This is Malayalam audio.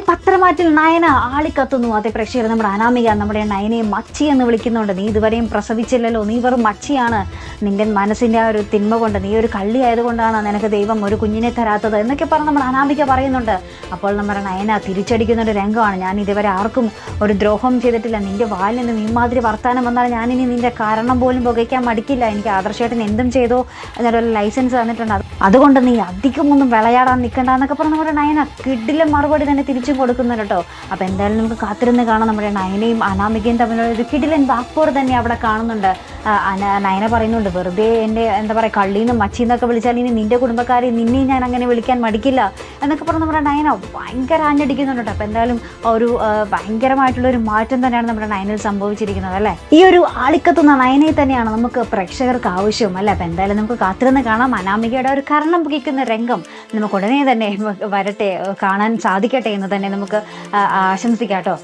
മാറ്റിൽ നയന ആളിക്കത്തുന്നു അതെ പ്രേക്ഷകർ നമ്മുടെ അനാമിക നമ്മുടെ നയനയെ മച്ചി എന്ന് വിളിക്കുന്നുണ്ട്. നീ ഇതുവരെയും പ്രസവിച്ചില്ലല്ലോ. നീ വെറും മച്ചിയാണ്. നിന്റെ മനസ്സിന്റെ ആ ഒരു തിന്മ കൊണ്ട് നീ ഒരു കള്ളി ആയതുകൊണ്ടാണ് നിനക്ക് ദൈവം ഒരു കുഞ്ഞിനെ തരാത്തത് എന്നൊക്കെ പറഞ്ഞ് നമ്മൾ അനാമിക പറയുന്നുണ്ട്. അപ്പോൾ നമ്മുടെ നയന തിരിച്ചടിക്കുന്ന ഒരു രംഗമാണ്. ഞാൻ ഇതുവരെ ആർക്കും ഒരു ദ്രോഹം ചെയ്തിട്ടില്ല. നിന്റെ വാലിൽ നിന്ന് ഇമാതിരി വർത്താനം വന്നാൽ ഞാനിനി നിന്റെ കാരണം പോലും പുകയ്ക്കാൻ മടിക്കില്ല. എനിക്ക് ആദർശമായിട്ട് എന്തും ചെയ്തോ എന്നൊരു ലൈസൻസ് തന്നിട്ടുണ്ട്. അതുകൊണ്ട് നീ അധികം ഒന്നും വിളയാടാൻ നിൽക്കണ്ട എന്നൊക്കെ പറഞ്ഞ് നമ്മുടെ നയന കിഡിലെ മറുപടി തന്നെ തിരിച്ചും കൊടുക്കുന്നുണ്ട് കേട്ടോ. അപ്പോൾ എന്തായാലും നമുക്ക് കാത്തിരുന്ന് കാണാം നമ്മുടെ നയനയും അനാമികയും തമ്മിലുള്ള ഒരു കിഡിലൻ ബാക്ക്പോർ തന്നെ അവിടെ കാണുന്നുണ്ട്. നയന പറയുന്നുണ്ട് വെറുതെ എന്റെ എന്താ പറയുക കള്ളീന്നും മച്ചീന്നൊക്കെ വിളിച്ചാൽ ഇനി നിന്റെ കുടുംബക്കാരെ നിന്നെയും ഞാൻ അങ്ങനെ വിളിക്കാൻ മടിക്കില്ല എന്നൊക്കെ പറഞ്ഞ് നമ്മുടെ നയന ഭയങ്കര ആഞ്ഞടിക്കുന്നുണ്ട് അപ്പോൾ എന്തായാലും ഒരു ഭയങ്കരമായിട്ടുള്ള ഒരു മാറ്റം തന്നെയാണ് നമ്മുടെ നയനിൽ സംഭവിച്ചിരിക്കുന്നത് അല്ലേ? ഈ ഒരു ആളിക്കത്തുന്ന നയനെ തന്നെയാണ് നമുക്ക് പ്രേക്ഷകർക്ക് ആവശ്യം അല്ലേ? അപ്പോൾ എന്തായാലും നമുക്ക് കാത്തിരുന്ന് കാണാം. അനാമികയുടെ ഒരു കരണം പുകിക്കുന്ന രംഗം നമുക്ക് ഉടനെ തന്നെ വരട്ടെ കാണാൻ സാധിക്കട്ടെ എന്ന് തന്നെ നമുക്ക് ആശംസിക്കാം കേട്ടോ.